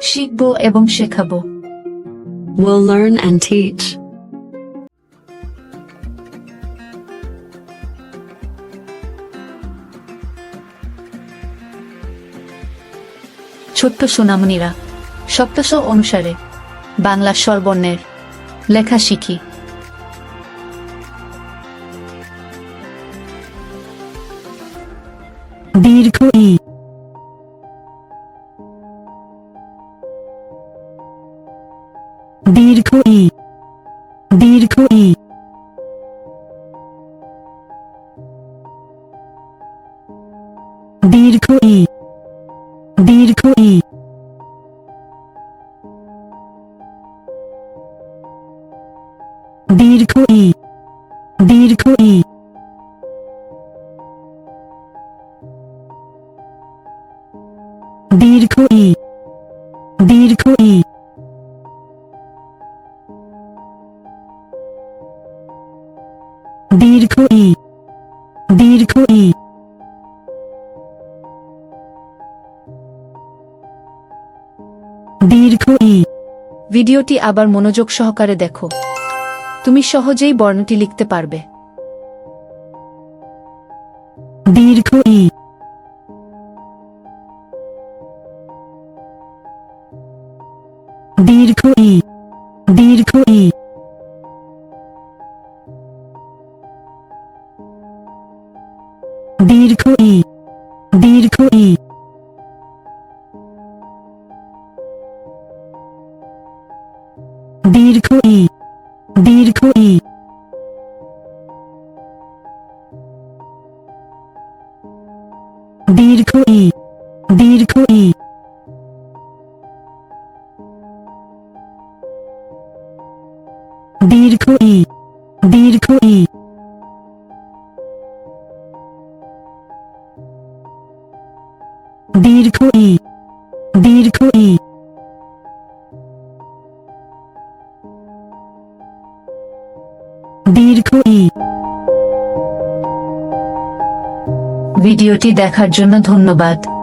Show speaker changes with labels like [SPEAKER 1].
[SPEAKER 1] শিখব এবং শেখাবো।
[SPEAKER 2] We'll learn and teach.
[SPEAKER 1] ছোট্ট সোনামণিরা সপ্তশ অনুসারে বাংলা স্বরবর্ণের লেখা শিখি।
[SPEAKER 3] দীর্ঘ ই। দীর্ঘ ই দীর্ঘ ই দীর্ঘ ই দীর্ঘ ই দীর্ঘ ই দীর্ঘ ই দীর্ঘ ই দীর্ঘ ই দীর্ঘ ই। দীর্ঘ ই। দীর্ঘ ই।
[SPEAKER 1] ভিডিওটি আবার মনোযোগ সহকারে দেখো। তুমি সহজেই বর্ণটি লিখতে পারবে।
[SPEAKER 3] দীর্ঘ ই। দীর্ঘ ই। দীর্ঘ ই দীর্ঘ ই দীর্ঘ ই দীর্ঘ ই দীর্ঘ ই দীর্ঘ ই দীর্ঘ ই দীর্ঘ ই দীর্ঘ ই। দীর্ঘ ই। দীর্ঘ ই।
[SPEAKER 1] ভিডিওটি দেখার জন্য ধন্যবাদ।